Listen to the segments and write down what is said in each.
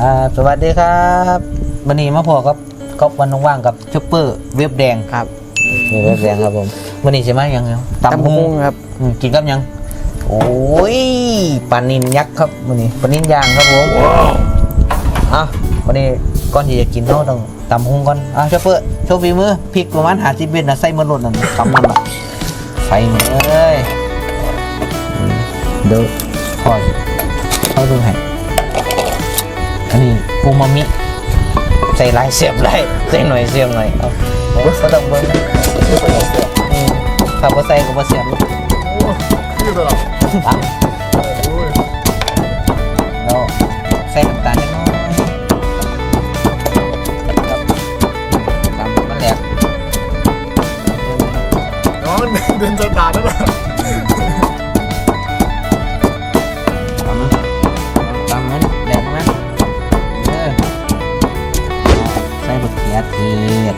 อ่าสวัสดีครับวันนี้มาพอครับก๊อฟวันว่างๆกับช็อปเปอร์เว็บแดงครับนี่เว็บแดงครับผมวันนี้ใช่ไหมยังครับตำพุงครับอืมกินกับยัง โอ้ยปลานินยักษ์ครับวันนี้ปลานินย่างครับผมอะวันนี้ก่อนที่จะกินเราต้องตำหุงก่อนอะช็อปเปอร์โชว์ฝีมือพริกประมาณหาสิบเบ็ดนะใส่มันหลดนั่นกำมันละใส่นี่เลยอืมเดี๋ยวพอเข้าดูให้ อันนี้อูมามิใส่ลายเสียบเลายใส่หน่อยเสียบหน่อยเอาโอ้ก็ต้องเบิ้งอืมถ้าบ่ใส่ก็บ่เสียบชื่อตลอดตั้งแ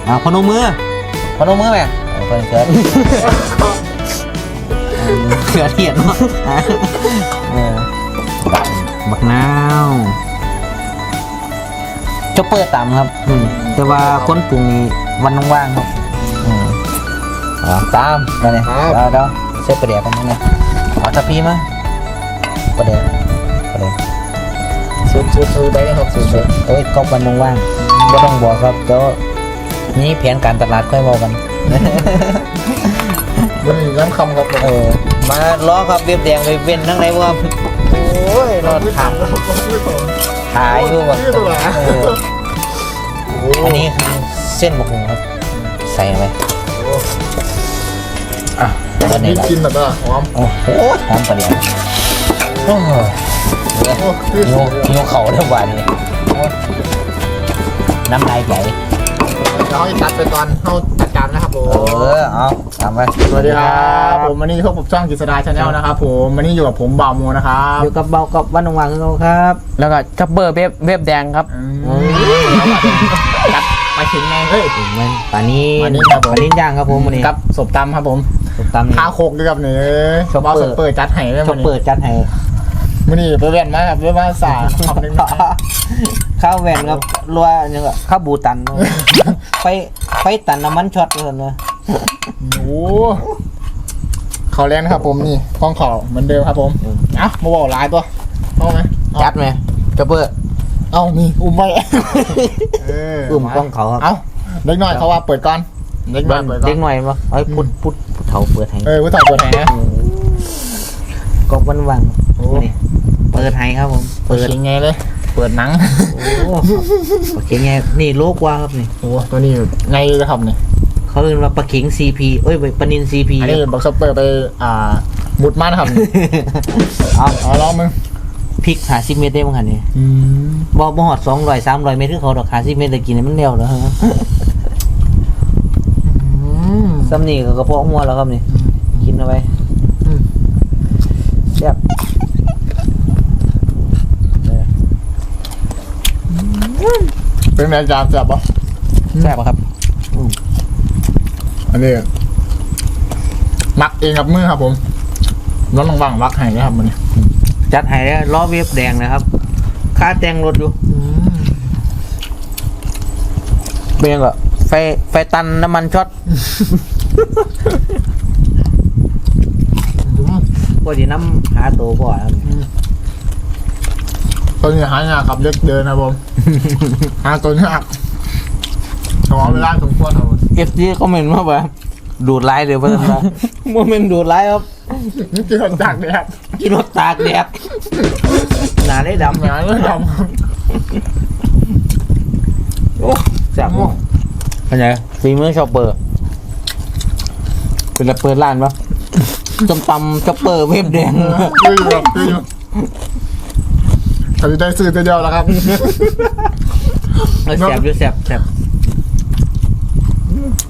อาพนมมือ พนมมือแม่เอาเพิ่นเกิดเขือเทียนเนาะเออบักนาวจะเปิดตามครับอืมแต่ว่าคนปรุงนี่วันว่างๆครับอืมอ๋อตามมาเนี่ยเดี๋ยวเดี๋ยวเส้นประเดี๋ยวกันนะเอาทัพพีมาประเดี๋ยวประเดี๋ยวสุดสุดสุดได้เลยครับสุดสุดเอ้ยก็วันว่างๆก็ต้องบอกครับเดี๋ยว นี่แผนการตลาดค่อยบอกกันมันน้ำคำครับเออมาล้อครับเว็บแดงเว็บเว้นทั้งไหนว่าโอ้ยรอดขางขายอยู่แบบชื่อตลอดเอออันนี้คือเส้นบะฮุงครับ ใส่ลงไปอะตอนนี้นี่ละกินแบบว่าหอมโอ้โหหอมประเดี๋ยวโอ้โหโอ้ชื่อโยโยเข่าเท่าวันนี้โอ้น้ำลายใหญ่ เดี๋ยวให้ตัดไปตอนเข้าจัดการนะครับผเอมอเอาตามไปสวัสดีครับผมวันนี้พบกับช่องกิษดาชาแนลนะครับผมวันนี้อยู่กับผมบ่าวโมนะครับอยู่กับเบากับวันว่างๆของเราครับ แล้วก็จับเบอร์เว็บเว็บแดงครับจัดไปถึงไงเฮ้ยถึงมันปลานี้ปลานิลครับผมปลานินย่างครับผมวันนี้กับศพตำครับผมถูกตามนี้ ข้าวโคกด้วยครับเนี่ยช็อปเปอร์บ่าวสเปอร์จัดให้ได้ชวัอนบนี้เปิดจัดให้ วันนี้ไปเวียนมาครับเวียนมาสาคำหนึ่งนะข้าวแวนครับรัวยังก็ข้าวบูตันไฟไฟตันน้ำมันช็อตเลยนะโอ้เขาเล่นนะครับผมนี่กล้องเขาเหมือนเดิมครับผมเอ้ามาบอกหลายตัวเอาไหมเอาจัดไหมจะเปิดเอานี่อุ้มไว้เอุ้มกล้องเขาครับเอาเล็กน้อยเขาว่าเปิดก่อนเล็กน้อยเปิดก่อเด็กนหน่อยมั้งเอ้ยพุดพุดพุดเถาเปิดให้เออผู้ถ่ายเปิดแหน ก็วันว่างโอ้นี่เปิดให้ครับผม เปิเปิดดยังไงเลย เปิดหนัง โอ้ปลาเข็งไงนี่โลกว่าครับนี่ โอ้ตัวนี้ไงเลยครับเนี่ยเขาเรียกว่าปลาเข็ง CP เอ้ยปลานิน CP อันนี้บักซัปเปอร์ไปอ่ามุดมันครับนี่เอาเอาลองมึงพริกหาสิเมตรได้มั้งคันนี่อืมบ่บ่หอดสองร้อยสามร้อยเมตรคือเขาดอกหาสิเมตรได้กินให้มันเร็วแล้วอืมซ้ำนี่ก็กระเพาะหัวแล้วครับนี่กินเอาไป อืม แซ่บเออ เป็นแมจามแซ่บปะแซ่บครับ อันนี้มักเองกับมือครับ ผมร้อนว่างๆมักให้นะครับมันจัดให้แล้วล้อเวฟแดงนะครับ ค่าแต่งรถอยู่เป็นยังไงไฟไฟตันน้ำมันช็อตพอดีน้ำหาตัวก่อนครับตัวนี้หายากครับเล็กเดินนะครับผม หาตัวยากขอเวลาสมควรครับผมเอฟซีคอมเมนต์มาแบบดูดไลน์เดี๋ยวเพื่อนมาโมเมนต์ดูดไลน์ครับนี่คือคนจากเลยครับกินรถตากแดดหนาได้ดำหาเรื่องดำครับโอ้แซ่บโอ้เป็นไงฝีมือชอปเปอร์เป็นอะไรเปิดร้านปะจมตำชอปเปอร์เว็บแดงคืออยู่ครับคืออยู่ เขาจะได้ซื้อตัวเดียวแล้วครับแซ่บอยู่แซ่บแซ่บ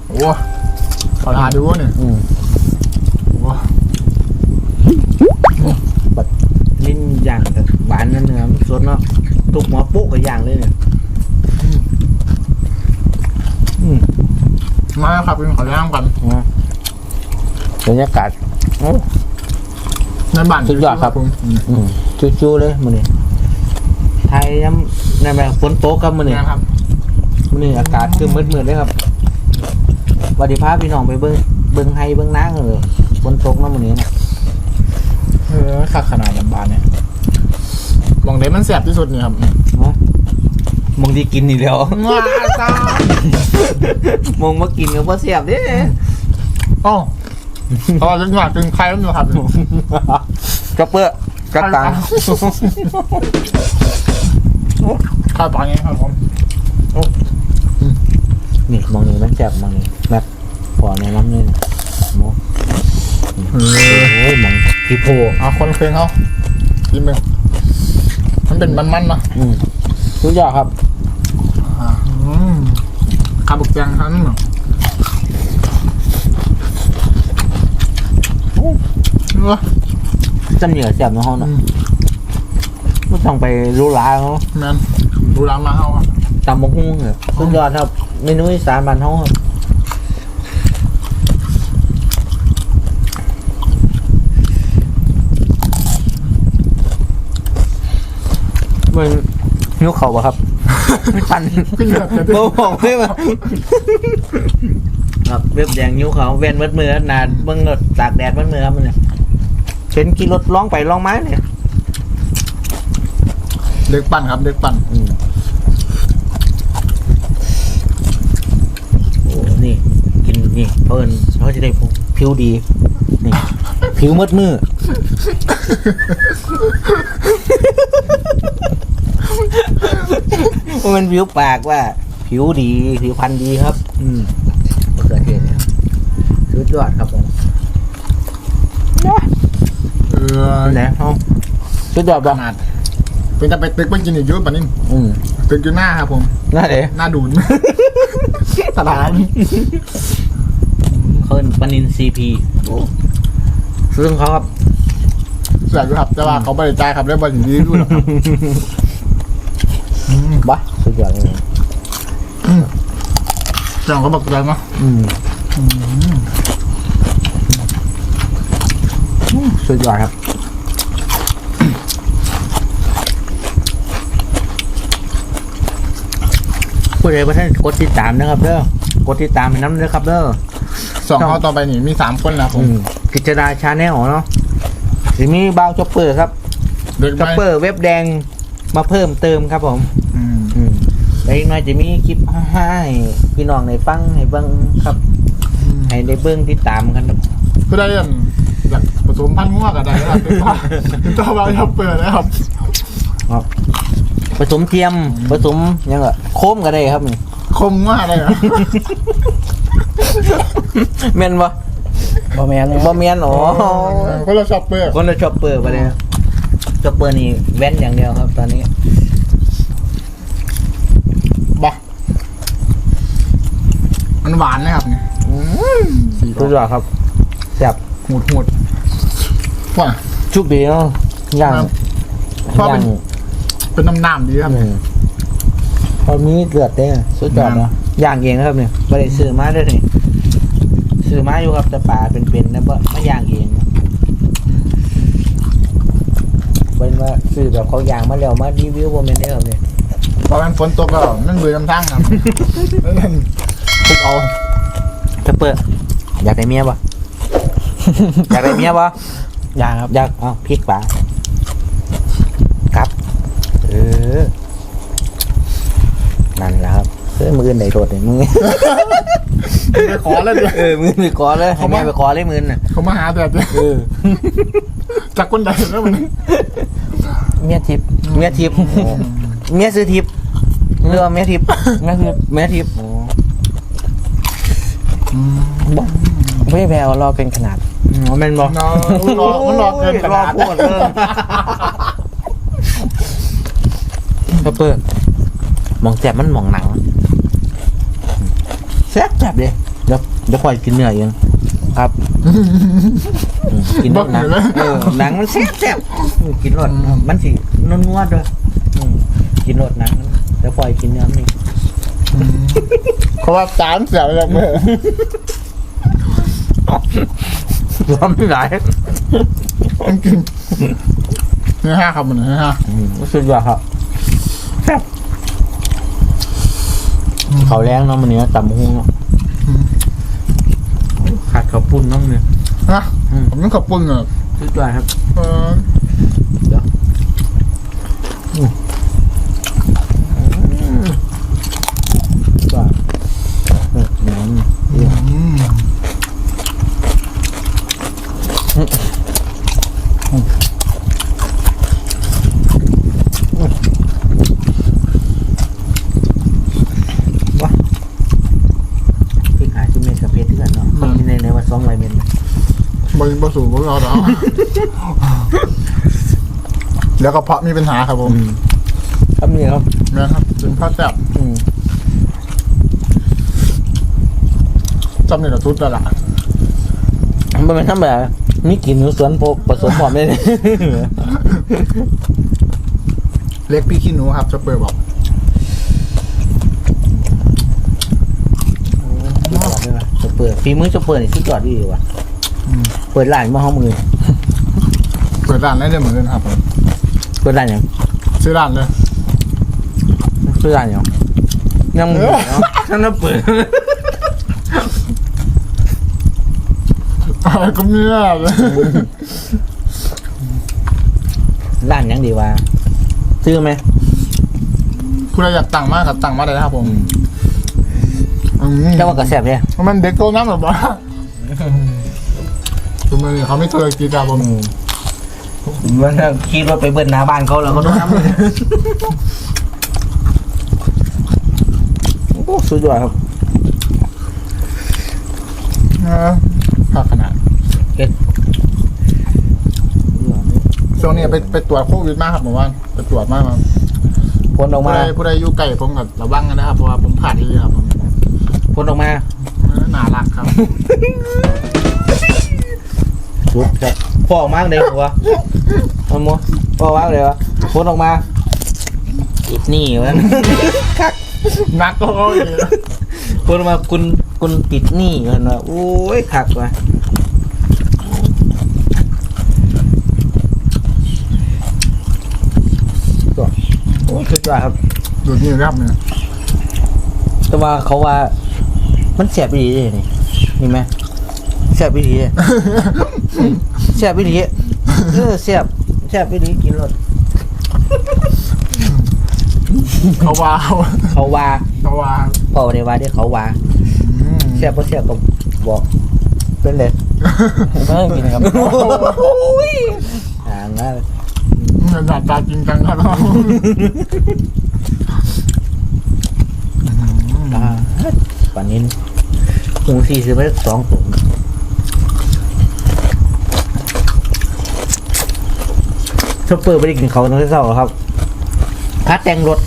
โอ้ขอทานดูเนี่ยอืมโอ้ลิ้นย่างกับหวานนั่นเนื้อมันสดเนาะทุกหมอปุ๊กกับย่างเลยเนี่ยอืมมาครับเป็นขอแรงกันนะบรรยากาศโอ้ในบ้านสุดยอดครับผมอืมอืมจู้ๆเลยมันนี่ ไทยย้ำนั่นแหละฝนตกครับมื้อนี้นะครับมื้อนี้อากาศคือมืดๆเลยครับสวัสดีพาพี่น้องไปเบิ่งเบิ่งไห้เบิ่งนาเออฝนตกเนาะมื้อนี้นะเออคักขนาดลำบานเนี่ยมองเด้มันแสบที่สุดนี่ครับเนาะมองที่กินนี่แล้วว้าตามองมากินก็บ่เสียบเด้อ๋ออ๋อจังหวะกินใครแล้วอยู่ครับกระเปื้อกระตัง ข้าวปลาไงครับผมนี่มองนี่มันแซ่บมองนี่แบบพอในน้ำนี่นะโมโอ้ยมองพี่โพเอาคนเคยเขากินมึงมันเป็นมันๆเนาะอืมทุกอย่างครับอ่าอืมข้าวบุกแจงทั้งนั้นเนาะโอ้เออจำเหนียวแซ่บในห้องอืเนาะม ไม่ต้องไปรู้ร้าเขาแมนดูร้านมาเขาครับตำบกหุ่งเหรอสุดยอดครับเมนูอีสานบ้านเขาครับมันยุกเขาปะครับไม่ทันขึ้นแบบจะโบบอกไม่มาครับเว็บแดงยุคเขาเว้นมัดมือนาดเบิ่งรถตากแดดมัดมือครับมันเนี่ยเข็นขี่รถล่องไปล่องไม้เนี่ย เด็กปั่นครับเด็กปั่นอืมโอ้นี่ กินนี่เพราะเอิญเขาจะได้ผิวดี นี่ ผิวมืดมือมันผิวปากว่า ผิวดี ผิวพรรณดีครับ อืมมะเขือเทศเนี่ยสุดยอดครับผมเออ ไหนเอาสุดยอดขป่ะนาด เป็นจะไปตึกไปกินอีกเยอะป่ะนี่อืมตึกอยู่หน้าครับผมน่าเด้หน้าดูนตลาดเขาเป็นปนินซีพีซึ่งเขาครับเสียอยู่ครับ แต่ว่าเขาบริจาคครับแล้วบริจาคดีด้วยหรอกครับบ้าสุดยอดเลยจังเขาบอกใจเนาะอืมสุดยอดครับ ผู้ใดประท่านกดติดตามนะครับเด้อกดติดตามให้น้ำเด้อครับเด้อสองเขาต่อไปนี่มีสามคนแล้วผมอืมกิจดาชาแนลเนาะสิมีบาวจ็อปเปอร์ครับเด็กจ็อปไม่เปอร์เว็บแดงมาเพิ่มเติมครับผมอืมอืมแล้วอีกหน่อยจะมีคลิปให้พี่น้องในฟังให้เบิ้งครับ ให้ได้เบิ้งติดตามกันครับก็ได้ยันอยากผสมพันธุ์ง่วกับใดนะครับเป็นต่อเป็นต่อบางยับเปิดนะครับ ผสมเทียมผสมหยังไงโคมก็ได้ครับนี่ คมมากเลยนะแม่นบ่บอแมนเลยบ่แม่นอ๋อเพราะเราชอบเปิดคนละชอปเปอร์ไปเลยชอปเปอร์นี่แว่นอย่างเดียวครับตอนนี้บ่มันหวานนะครับเนี่ยสีสุดยอดครับจับหูดหูดว่า ชุกดีเนาะย่างครับเพราะย่าเป็งน เป็นน้ำน้ำๆดีครับ อืมพอมีเลือดเด้อสุดยอดเนาะย่างเองนะครับเนี่ยบ่ได้ซื้อมาเด้อนี่ซื้อมาอยู่ครับแต่ป่าเป็นๆนะบ่มาย่างเองเป็นว่าซื้อแบบเขาย่างมาแล้วมารีวิวบ่แม่นได้อครับเนี่ยพอมันฝนตกก็นั่นเบื่อน้ำทั้งครับนั่นทุกเอาชอปเปอร์อยากได้เมียบ่ อยากได้เมียบ่ยางครับอยากเอาพริกป่าครับ เออ นั่นแหละครับเออมือไหนโดดเนี่ยมือไปขอแล้วเดี๋ยวเออมือไปขอเลยให้เขามา แม่ไปขอเลยมือน่ะเขามาหาแต่เดี๋ยวเออจากคนใดแล้วมันเมียทิพย์เมียทิพย์เมียซื้อทิพย์เรือว่าเมียทิพย์เมียทิพย์เมียทิพย์ไม่แววรอเป็นขนาดอ๋อแม่นบ่เนาะมันรอมันรอเกินขนาด รอโคตรเลยชอป เปอร์หมองแจ็บมันหมองหนังแซ่บแซ่บเลยเดี๋ยวเดี๋ยวคอยกินเนื้อเองครับอืมกินรสหนังเออหนังมันแซ่บแซ่บอืมกินรสมันสินวลนวดด้วยอืมกินรสหนังแล้วปล่อยกินเนื้อมันอีกเขาว่าสามเสียวเลยเมื่อรวมที่ไหนมันกินเนื้อห้าครับมันเนื้อห้าอืมรู้สึกว่าครับ เขาแรงเนาะมันเนี้ยตำหุ้งเนาะขาดข้าวปุ้นน้องเนี่ยนะอืมผมต้องขอบคุณอะสุดยอดครับ เออ ก็น้ำ อืม คือขายชุดเมนกับเพชรเถื่อนเนาะคนที่ในในว่าซองไรเมน บริบสูบเรา แล้วแล้วก็เพาะมีปัญหาครับผมครับนี่ครับนะครับเป็นผ้าแซ่บอืมจำเนี่ยทุดแล้วล่ะมันเป็นธรรมดามีกลิ่นหนูสวนโปผสมหอมได้เลยเล็กพี่ขี้หนูครับจะเปิดบอกสุดยอดเลยว่ะจะเปิดฝีมือจะเปิดนี่สุดยอดดีว่ะเปิดร้านมาห้องมือเปิดร้านได้เลยเหมือนกันครับผมเปิดร้านหยังซื้อร้านเลยซื้อร้านหยังยังมือเนาะฉันน่ะเปิดอะไรก็ไม่ได้เลยร้านหยังดีวะซื้อไหมคุณอยากตังค์มากกับตังค์มาเลยนะครับผมอืมแต่ว่ากระแสบเนี่ยมันเด็กโตน้ำแบบว่า คือมันเขาไม่เคยกินครับผมมันคิดว่าไปเบิ้ลหน้าบ้านเขาแล้วก็ต้องทำโอ้สุดยอดครับนะผักขนาดช่วงนี้ไปไปตรวจโควิดมากครับผมว่าไปตรวจมากครับผลออกผู้มาใดผู้ใดอยู่ไก่ผมกับระวังกันนะครับเพราะว่าผมผ่านที่ครับผมผลออกมาน่ารักครับ สุดครับพอออกมาเลยหัวเอาโมพอออกมาเลยวะผลออกมาอีกนี่วะนักก็เขาอีกพูดมาคุณคุณปิดหนี้กันว่าโอ้ยคักว่ะก็โอ้ยสุดยอดครับดูนี่ครับเนี่ยแต่ว่าเขาว่า มันเสียบอีดีเลยนี่นี่ไหมเสียบอีดีเลย เสียบอีดีเออเสียบเสียบอีดีกินรถเขาว่าเขาว่าเขาว่าพอในว่าเดี๋ยวเขาว่าอืมเสียบก็เสียบก็บอกเป็นเลยเออกินครับห่างแล้วเงินหนาตาจริงจังครับอ่าป่านนี้หูสี่สิบไปสองถุง ชอปเปอร์ไม่ได้กินเขาตั้งแต่เช้าหรอกครับพัดแต่งรถ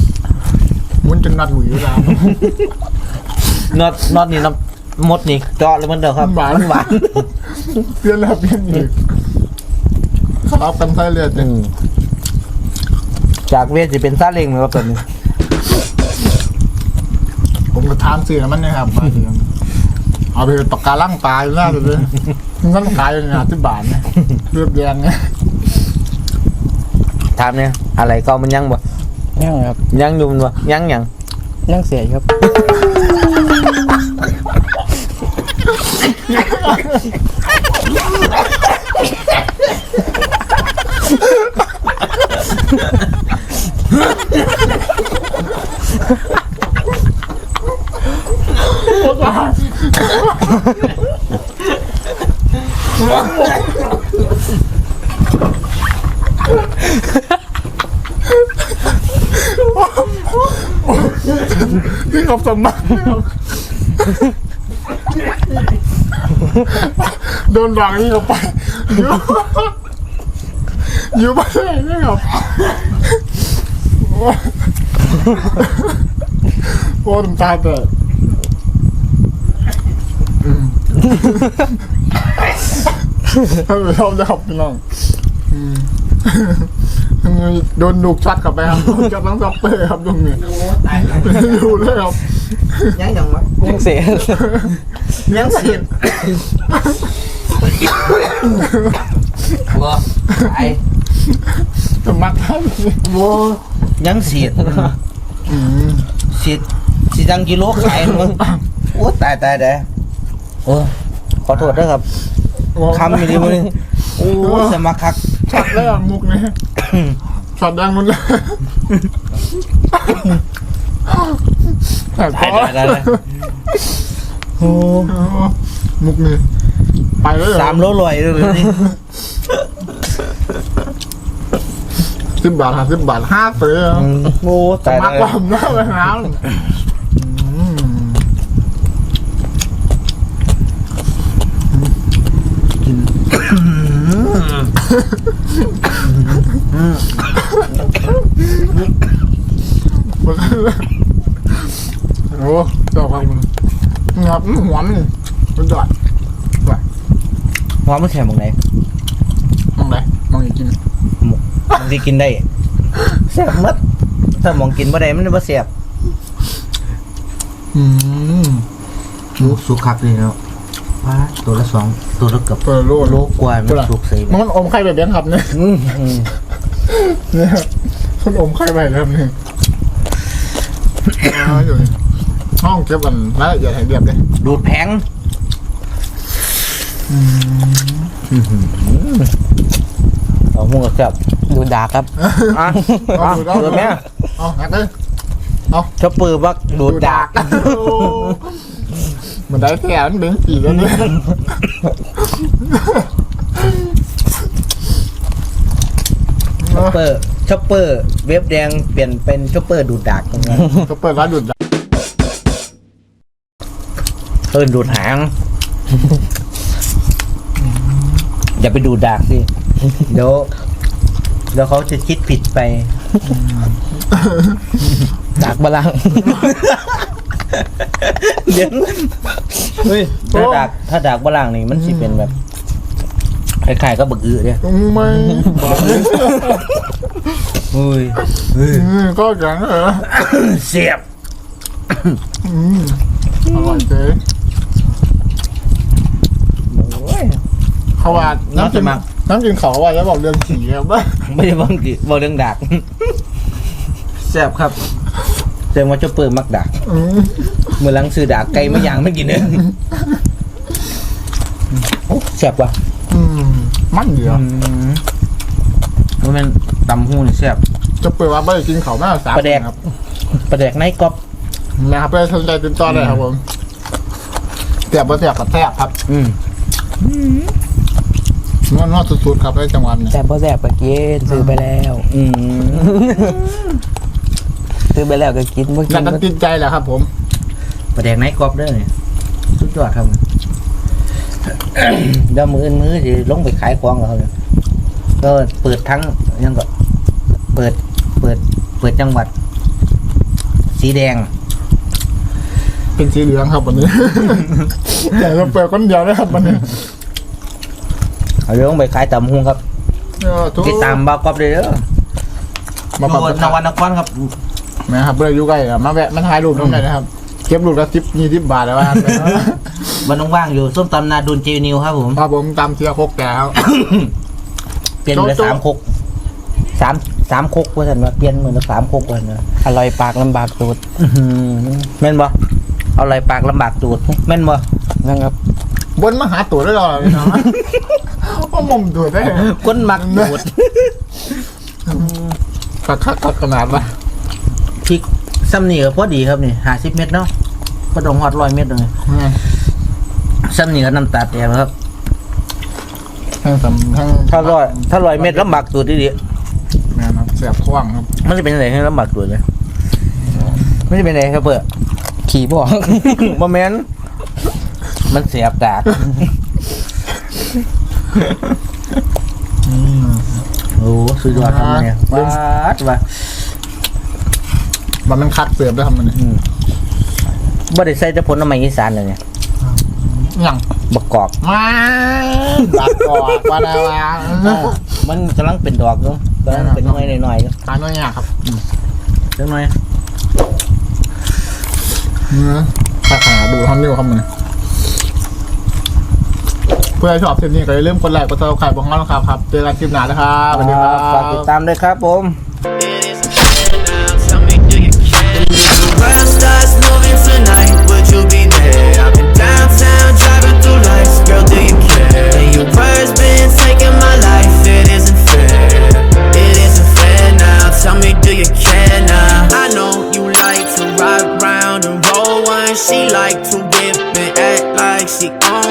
มุนจนนัดหลุยแล้วน็อตน็อตนี่น้ำมดนี่เจาะเลยมันเด้อครับหวาน หวานเปลี่ยนแล้วเปลี่ยนอีกครับกันไส้เลือดอืมจากเวทจะเป็นซาเล้งเลยครับตอนนี้ผมก็ทานซื้อแล้วมันนะครับมาถึงเอาไปปากกาล่างปลาอยู่หน้าเลยมันขายอยู่เนี่ยที่บาทเนี่ยเรียบแดงเนี่ย ถามเนี่ยอะไรก็มันยังบ่ยังครับยังอยู่มันบ่ยังยังยังเสียครับ นี่เขาสมบัตินะครับโด นด่างนี่เขาไปอยู่อยู่ไปไหนเนี่ยครับโอ้น้ำตาแตกอืมท่านผู้ชมนะครับพี่น้องโดนดูกช็อตกลับไปครับโดนจับทั้งซับเปอร์ครับตรงนี้ดูเลยครับยังยังวะยังเสียยังเสีย บ่ไอ้สมัครท่านบ่ยังเสียอืมสิสิจังกิโลขายมึงโอ้ตายตายตายโอ้ขอโทษด้วยครับคำมีดีมึงโอ้สมาคักช็อตแล้วมุกนี้ช็อตดังมันเลยแต่ตายตายตายตายโอ้มุกนี้ ไปแล้วเหรอสามโลลอยเลยนี่สิบบาทห้าสิบบาทห้าเสือโอ้ตายมากตายกว่าผมแล้วไปแล้วอืมโอ้เจ้าความมึงงับหัวมันมันดอดว่ะ หัวมันแข็งตรงไหนมองไหนมองอีกกินบางทีกินได้แซ่บมัดถ้ามองกินบ่ได้มันบ่แซ่บอืมลูกสุกคักเลยเนาะป้าตัวละสองตัวละเกือบเปิดโลโลกว่ามันสุกใส่มันอมไข่แบบนี้ครับเนี่ยอืมอืมเนี่ยมันอมไข่แบบนี้เนี่ยอ๋ออยู่นี่ห้องเก็บกันรายละเอียดให้เรียบเลยดูดแผง เอาหมูกับแซ่บดูดากครับ อะเอาอะดูเอาเดี๋ยวแม่เอาหักเลยชอบปืนบักดูดดากมันได้แค่มันเบ่งปีแล้วเนี่ยชอปเปอร์ชอปเปอร์ เว็บแดงเปลี่ยนเป็นชอปเปอร์ดูดดากตรงนั้นก็เปิดร้านดูดเอินดูดหาง อย่าไปดูดดากสิเดี๋ยวเดี๋ยวเขาจะคิดผิดไป ดากบลังเดี๋ยวเฮ้ยถ้าดากถ้าดากบลังนี่มันสิเป็นแบบคล้ายๆก็บึกอือเนี่ยไม่บอกเลยอุ้ยอืมก็อย่างนั้นเหรอเสียบอืมอร่อยเจ๊ โอ้ย เขาว่าน้ำจะน้ำกินมักน้ำกินเขาว่าจะบอกเรื่องผีครับว่าไม่ได้บังกิบอกเรื่องดักแซ่บครับแสดงว่าเจ้าเปิดมักดักอืมเมื่อหลังซื้อดักไก่มาย่างไม่กินเองโอ้แซ่บว่ะอืมมันเดียวมันเป็นตำหูนี่แซ่บ จะเปิดว่าไม่ได้กินเขาแม่สามปลาแดก ครับปลาแดกในกรอบนะครับไปสนใจติดต่อเลยครับผมแสบบ่แสบกับแสบครับอืม นวดนวดสุดๆครับในจังหวัดเนี่ยแต่พอแสบก็กินซื้อไปแล้วอืมซื้อไปแล้วก็กินเมื่อแต่กินต้องติดใจแหละครับ ผมปลาแดกในกรอบเด้อเนี่ยสุดยอดครับเดี๋ยวมืออื่นมือจะลงไปขายของแล้วเนี่ยก็เปิดทั้งยังก็เปิด เปิด เปิดจังหวัด สีแดง เป็นสีเหลืองครับวันนี้แต่เราเปิดคนเดียวนะครับวันนี้ เอาเรื่องไปขายตำหุงครับเออทุกติดตามบาวกอบเลยเด้อมาปรับนวันนครครับ นะครับเพื่ออยู่ใกล้อะมาแวะมาถ่ายรูปน้องได้นะครับ เก็บรูปละสิบยี่สิบบาทแล้วว่าวันว่างๆอยู่ส้มตำนาดุนเจนิวครับผมครับผมตามเทียร์โคกแก้วเปลี่ยนเหลือโจ๊ะ สามคกสามสามคกว่าสันว่าเปลี่ยนเหมือนสามคกว่าสันว่าอร่อยปากลำบากตูดอื้อหือแม่นบ่เอาอะไรปากลำบากตูดแม่นบ่นะครับ บนมาหาตัวได้หรอพี่น้องว่ามุมตัวได้คนมักตูดกัดคักกัดขนาดวะพริกซ้ำนี่ก็พอดีครับนี่ห้าสิบเม็ดเนาะก็ต้องฮอดร้อยเม็ดเลยซ้ำนี่ก็น้ำตาแตกแล้วครับทั้งสำทั้งถ้าร้อยถ้าร้อยเม็ดลำบากตูดดีแม่ครับเสียบท่วงครับๆมันจะเป็นอะไรให้ลำบากตูดเลยไม่จะเป็นอะไรครับเพื่อขี่บอกบ่แม่น มันเสียบดากโอ้สุดยอดทำเนี่ยว้าดว่ามันมันคัดเสียบได้ทำมันนี่บ่ได้ใส่แต่ผลไม้อีสานเลยเนี่ยยังบักกอกมาบาดกอกมาแล้ววะมันกำลังเป็นดอกอยู่กำลังเป็นน้อยหน่อยๆอยู่ทานน้อยยากครับจังหน่อย เนื้อถ้าขาดูท่อนนิ้วครับมันเเพื่อให้ชอบเทปนี้ก็อย่าลืมกดไลค์กดซับสไครต์บองง้อนะครับครับเจอกันคลิปหน้านะครับสวัสดีครับฝากติดตามด้วยครับผม she like to whip and act like she on